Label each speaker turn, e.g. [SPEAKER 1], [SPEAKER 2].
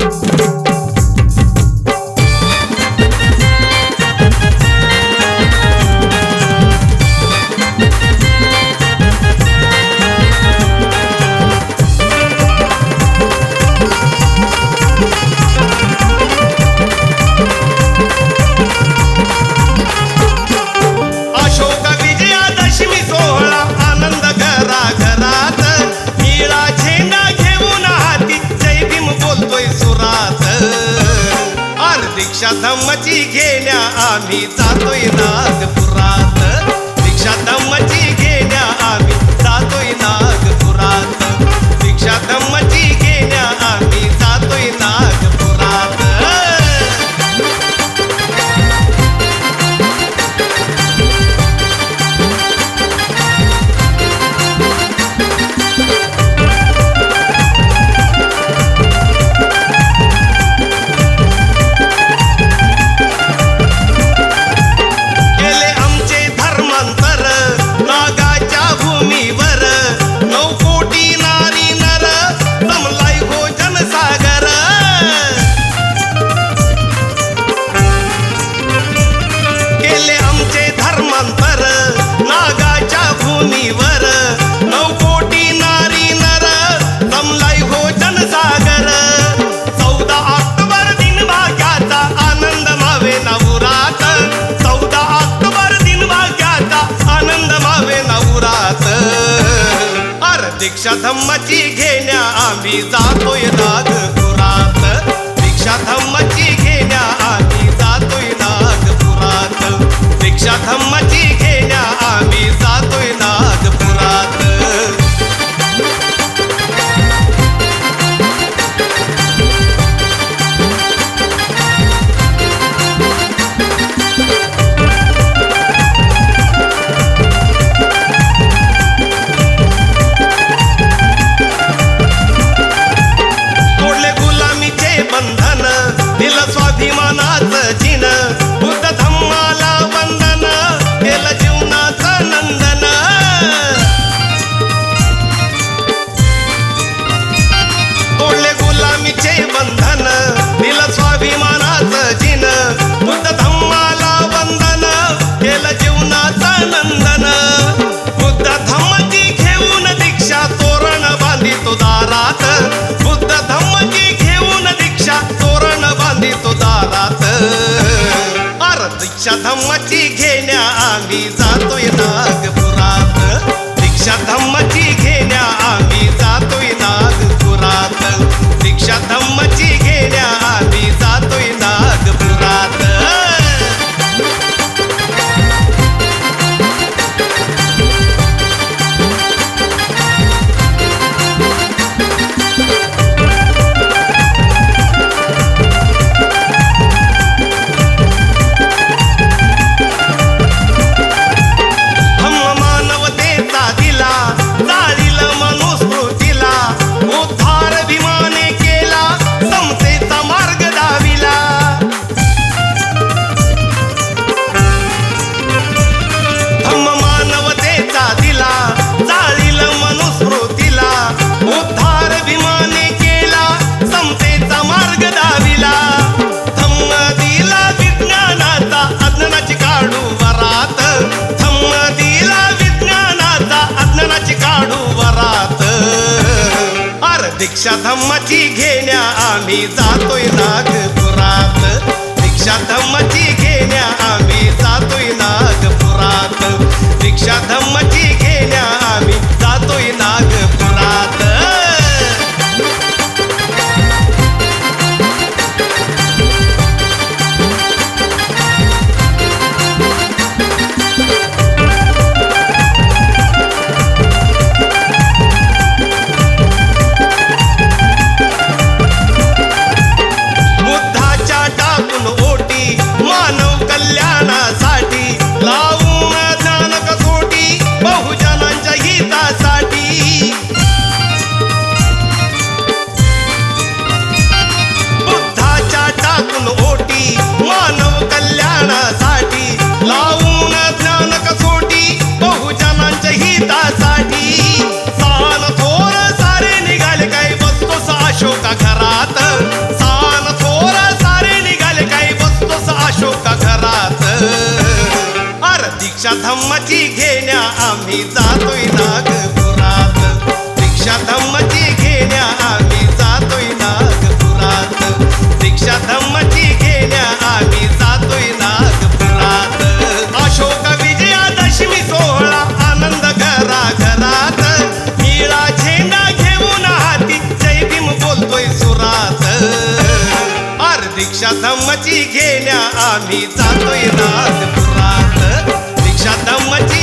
[SPEAKER 1] Thank you. दीक्षा धम्मची घेण्या आम्ही जातोय नागपुरात. दीक्षा धम्मची घेण्या आम्ही जातोय नागपुरात. दीक्षा धम्माची घेण्या आम्ही जातोय नागपुरात दीक्षा धम्माची अशा धम्माची घेण्या आम्ही जातोय नाग दीक्षा धम्माची घेण्या आम्ही जातोय नागपुरात. दीक्षा धम्माची आम्ही जातोय नागपुरात. दीक्षा धम्मची घेण्या आम्ही जातोय नागपुरात. धम्मची घेण्या अशोक आनंद घरात घेऊन सुरात. धम्मची घेण्या आम्ही जातोय नागपुरात. रिक्षा धम्मची